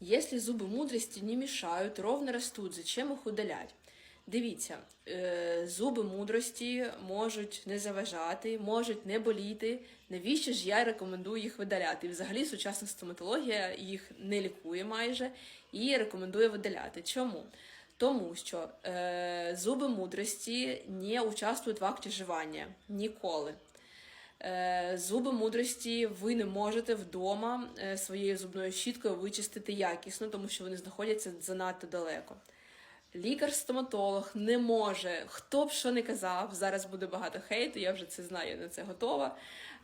Если зубы мудрости не мешают, ровно растут, зачем їх удалять? Дивіться, е, зуби мудрості можуть не заважати, можуть не боліти. Навіщо ж я рекомендую їх видаляти? Взагалі сучасна стоматологія їх не лікує майже і рекомендує видаляти. Чому? Тому що е, зуби мудрості не участвують в акті живання ніколи. Е, Зуби мудрості ви не можете вдома е, своєю зубною щіткою вичистити якісно, тому що вони знаходяться занадто далеко. Лікар-стоматолог не може, хто б що не казав, зараз буде багато хейту, я вже це знаю, на це готова.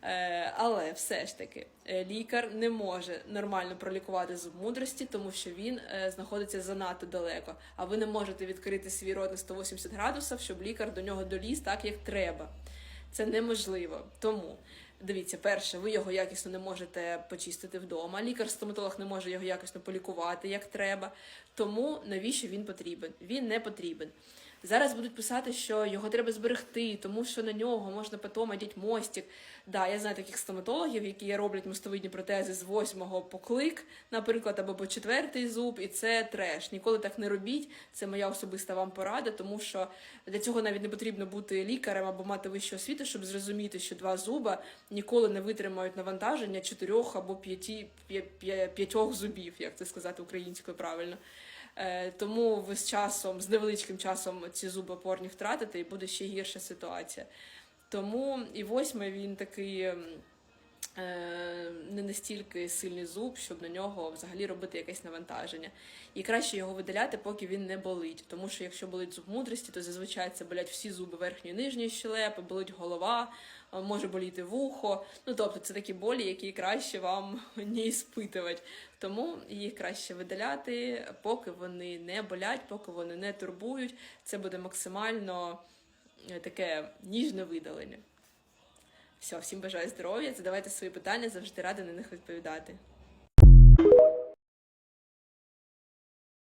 Е, але все ж таки, лікар не може нормально пролікувати зуб мудрості, тому що він знаходиться занадто далеко. А ви не можете відкрити свій рот на 180 градусів, щоб лікар до нього доліз так, як треба. Це неможливо. Тому дивіться, перше, ви його якісно не можете почистити вдома. Лікар-стоматолог не може його якісно полікувати як треба. Тому навіщо він потрібен? Він не потрібен. Зараз будуть писати, що його треба зберегти, тому що на нього можна потім одіть мостик. Да, я знаю таких стоматологів, які роблять мостовидні протези з восьмого по клик, наприклад, або по четвертий зуб, і це треш. Ніколи так не робіть. Це моя особиста вам порада, тому що для цього навіть не потрібно бути лікарем або мати вищу освіту, щоб зрозуміти, що два зуба ніколи не витримають навантаження чотирьох або п'яті п'я- п'я- п'ятьох зубів, як це сказати українською правильно. Е, Тому ви з часом, з невеличким часом ці зуби опорні втратити, і буде ще гірша ситуація. Тому і восьмий він такий не настільки сильний зуб, щоб на нього взагалі робити якесь навантаження. І краще його видаляти, поки він не болить. Тому що якщо болить зуб мудрості, то зазвичай це болять всі зуби верхньої і нижньої щелепи, болить голова, е, може боліти вухо. Ну тобто це такі болі, які краще вам не іспитувати. Тому їх краще видаляти, поки вони не болять, поки вони не турбують. Це буде максимально е, таке ніжне видалення. Все, всім бажаю здоров'я. Задавайте свої питання, завжди рада на них відповідати.